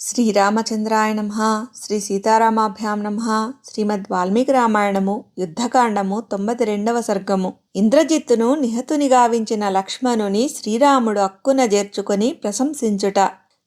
శ్రీరామచంద్రాయ నమ శ్రీ సీతారామాభ్యాం నమ శ్రీమద్ వాల్మీకి రామాయణము యుద్ధకాండము తొంభై రెండవ సర్గము. ఇంద్రజిత్తును నిహతుని గావించిన లక్ష్మణుని శ్రీరాముడు అక్కున చేర్చుకొని ప్రశంసించుట.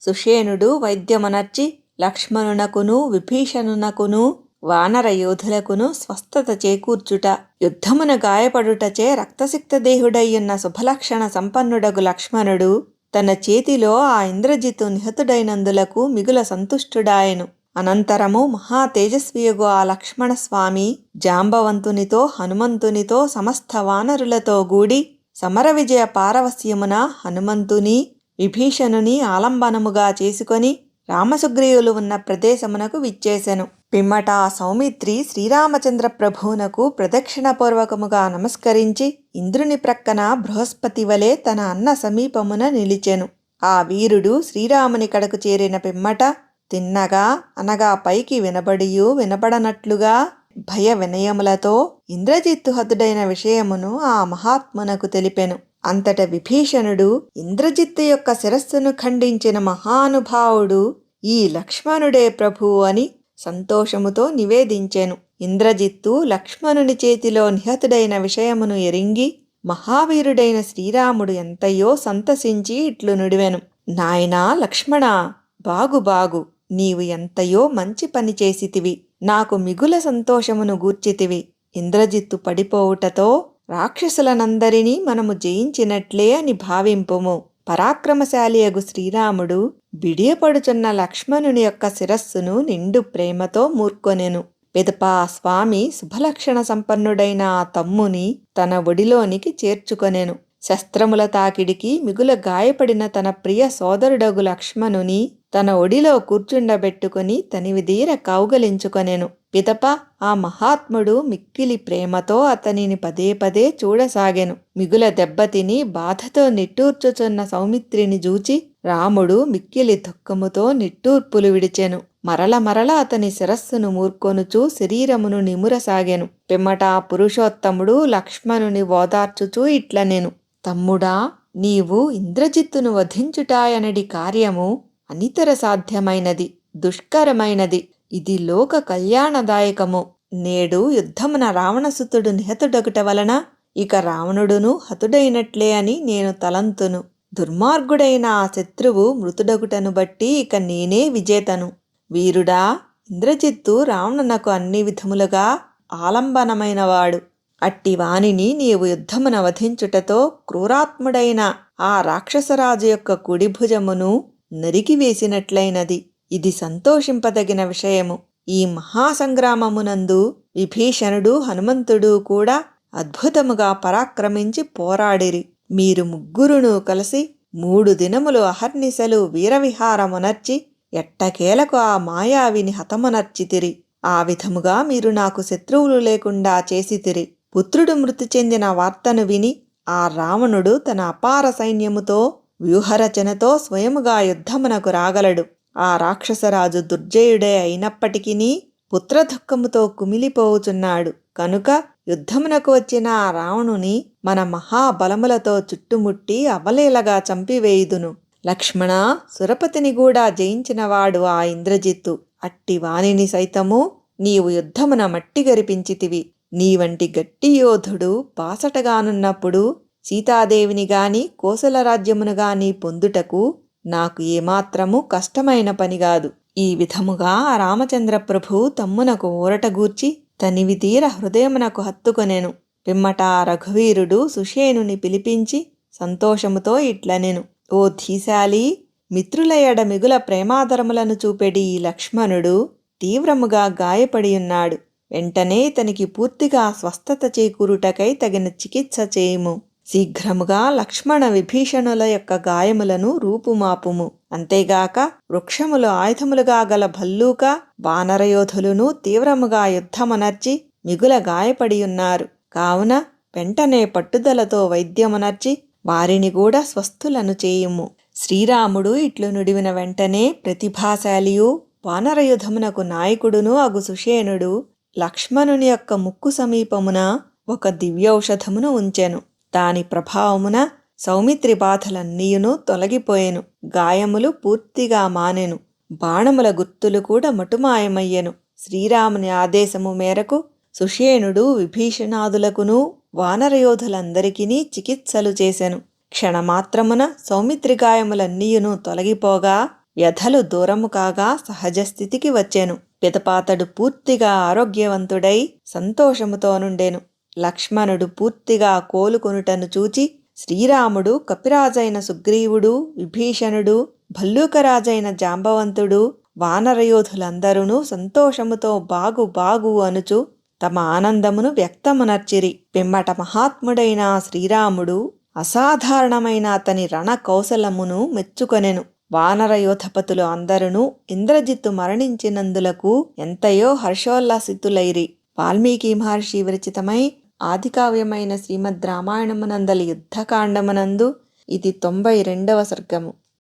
సుషేణుడు వైద్యమనర్చి లక్ష్మణునకును విభీషణునకును వానర యోధులకును స్వస్థత చేకూర్చుట. యుద్ధమున గాయపడుటచే రక్తసిక్త దేహుడయ్యున్న శుభలక్షణ సంపన్నుడగు లక్ష్మణుడు తన చేతిలో ఆ ఇంద్రజితు నిహతుడైనందులకు మిగుల సంతుష్టుడాయెను. అనంతరము మహా తేజస్వియగు ఆ లక్ష్మణస్వామి జాంబవంతునితో హనుమంతునితో సమస్త వానరులతో గూడి సమర విజయ పారవస్యమున హనుమంతుని విభీషణుని ఆలంబనముగా చేసుకొని రామసుగ్రీవులు ఉన్న ప్రదేశమునకు విచ్చేశను పిమ్మట ఆ సౌమిత్రి శ్రీరామచంద్ర ప్రభువునకు ప్రదక్షిణపూర్వకముగా నమస్కరించి ఇంద్రుని ప్రక్కన బృహస్పతి వలె తన అన్న సమీపమున నిలిచెను. ఆ వీరుడు శ్రీరాముని కడకు చేరిన పిమ్మట తిన్నగా అనగా పైకి వినబడియు వినబడనట్లుగా భయ వినయములతో ఇంద్రజిత్తు హతుడైన విషయమును ఆ మహాత్మునకు తెలిపెను. అంతట విభీషణుడు ఇంద్రజిత్తు యొక్క శిరస్సును ఖండించిన మహానుభావుడు ఈ లక్ష్మణుడే ప్రభువు అని సంతోషముతో నివేదించెను. ఇంద్రజిత్తు లక్ష్మణుని చేతిలో నిహతుడైన విషయమును ఎరింగి మహావీరుడైన శ్రీరాముడు ఎంతయో సంతసించి ఇట్లు నుడివెను. నాయనా లక్ష్మణ బాగు బాగు నీవు ఎంతయో మంచి పని చేసితివి. నాకు మిగుల సంతోషమును గూర్చితివి. ఇంద్రజిత్తు పడిపోవుటతో రాక్షసులనందరినీ మనము జయించినట్లే అని భావింపుము. పరాక్రమశాలియగు శ్రీరాముడు బిడియపడుచున్న లక్ష్మణుని యొక్క శిరస్సును నిండు ప్రేమతో మూర్కొనెను. పిదపా స్వామి శుభలక్షణ సంపన్నుడైన ఆ తమ్ముని తన ఒడిలోనికి చేర్చుకొనెను. శస్త్రముల తాకిడికి మిగుల గాయపడిన తన ప్రియ సోదరుడగు లక్ష్మణుని తన ఒడిలో కూర్చుండబెట్టుకుని తనివిదీర కౌగలించుకొనెను. పిదప ఆ మహాత్ముడు మిక్కిలి ప్రేమతో అతనిని పదే పదే చూడసాగెను. మిగుల దెబ్బతిని బాధతో నిట్టూర్చుచున్న సౌమిత్రిని చూచి రాముడు మిక్కిలి దుఃఖముతో నిట్టూర్పులు విడిచెను. మరల మరల అతని శిరస్సును మూర్కొనుచూ శరీరమును నిమురసాగెను. పిమ్మట ఆ పురుషోత్తముడు లక్ష్మణుని ఓదార్చుచూ ఇట్లనెను. తమ్ముడా నీవు ఇంద్రజిత్తును వధించుటాయనడి కార్యము అనితర సాధ్యమైనది దుష్కరమైనది. ఇది లోక కళ్యాణదాయకము. నేడు యుద్ధమున రావణసుతుడు నిహతుడగుట వలన ఇక రావణుడును హతుడైనట్లే అని నేను తలంతును. దుర్మార్గుడైన ఆ శత్రువు మృతుడగుటను బట్టి ఇక నేనే విజేతను. వీరుడా ఇంద్రజిత్తు రావణునకు అన్ని విధములుగా ఆలంబనమైనవాడు. అట్టి వానిని నీవు యుద్ధమున వధించుటతో క్రూరాత్ముడైన ఆ రాక్షసరాజు యొక్క కుడి భుజమును నరికివేసినట్లయినది ఇది సంతోషింపదగిన విషయము. ఈ మహాసంగ్రామమునందు విభీషణుడు హనుమంతుడు కూడా అద్భుతముగా పరాక్రమించి పోరాడిరి. మీరు ముగ్గురును కలిసి మూడు దినములు అహర్నిశలు వీరవిహారమునర్చి ఎట్టకేలకు ఆ మాయావిని హతమునర్చితిరి. ఆ విధముగా మీరు నాకు శత్రువులు లేకుండా చేసితిరి. పుత్రుడు మృతి చెందిన వార్తను విని ఆ రావణుడు తన అపార సైన్యముతో వ్యూహరచనతో స్వయముగా యుద్ధమునకు రాగలడు. ఆ రాక్షసరాజు దుర్జయుడే అయినప్పటికీ పుత్రదుఃఖముతో కుమిలిపోవుచున్నాడు. కనుక యుద్ధమునకు వచ్చిన ఆ రావణుని మన మహాబలములతో చుట్టుముట్టి అవలేలగా చంపివేయుదును. లక్ష్మణ సురపతిని కూడా జయించినవాడు ఆ ఇంద్రజిత్తు. అట్టి వాణిని సైతము నీవు యుద్ధమున మట్టి గరిపించితివి. నీ వంటి గట్టి యోధుడు బాసటగానున్నప్పుడు సీతాదేవిని గాని కోసల రాజ్యమును గాని పొందుటకు నాకు ఏమాత్రము కష్టమైన పని కాదు. ఈ విధముగా రామచంద్ర ప్రభు తమ్మునకు ఊరటగూర్చి తనివి తీర హృదయమునకు హత్తుకొనెను. పిమ్మట రఘువీరుడు సుషేనుని పిలిపించి సంతోషముతో ఇట్లనెను. ఓ ధీశాలి మిత్రుల ఎడ మిగుల ప్రేమాదరములను చూపెడి ఈ లక్ష్మణుడు తీవ్రముగా గాయపడియున్నాడు. వెంటనే ఇతనికి పూర్తిగా స్వస్థత చేకూరుటకై తగిన చికిత్స చేయుము. శీఘ్రముగా లక్ష్మణ విభీషణుల యొక్క గాయములను రూపుమాపుము. అంతేగాక వృక్షములు ఆయుధములుగా గల భల్లూక వానరయోధులను తీవ్రముగా యుద్ధమనర్చి మిగుల గాయపడియున్నారు. కావున వెంటనే పట్టుదలతో వైద్యమునర్చి వారిని కూడా స్వస్థులను చేయుము. శ్రీరాముడు ఇట్లు నుడివిన వెంటనే ప్రతిభాశాలియు వానరయుధమునకు నాయకుడును అగు సుషేణుడు లక్ష్మణుని యొక్క ముక్కు సమీపమున ఒక దివ్యౌషధమును ఉంచెను. దాని ప్రభావమున సౌమిత్రి బాధలన్నీయును తొలగిపోయెను. గాయములు పూర్తిగా మానెను. బాణముల గుర్తులు కూడా మటుమాయమయ్యెను. శ్రీరాముని ఆదేశము మేరకు సుషేణుడు విభీషణాదులకును వానరయోధులందరికీ చికిత్సలు చేసెను. క్షణమాత్రమున సౌమిత్రి గాయములన్నీయును తొలగిపోగా వ్యధలు దూరము కాగా సహజ స్థితికి పితపాతడు పిదపాతడు పూర్తిగా ఆరోగ్యవంతుడై సంతోషముతో నుండెను. లక్ష్మణుడు పూర్తిగా కోలుకొనుటను చూచి శ్రీరాముడు కపిరాజైన సుగ్రీవుడు విభీషణుడు భల్లూకరాజైన జాంబవంతుడు వానరయోధులందరూ సంతోషముతో బాగు బాగు అనుచు తమ ఆనందమును వ్యక్తమునర్చిరి. పిమ్మట మహాత్ముడైన శ్రీరాముడు అసాధారణమైన అతని రణ కౌశలమును మెచ్చుకొనెను. వానరయోధపతులు అందరును ఇంద్రజిత్తు మరణించినందులకు ఎంతయో హర్షోల్లాసితులైరి. వాల్మీకి మహర్షి విరచితమై ఆదికావ్యమైన శ్రీమద్ రామాయణమునందలి యుద్ధకాండమునందు ఇది తొంభై రెండవ సర్గము.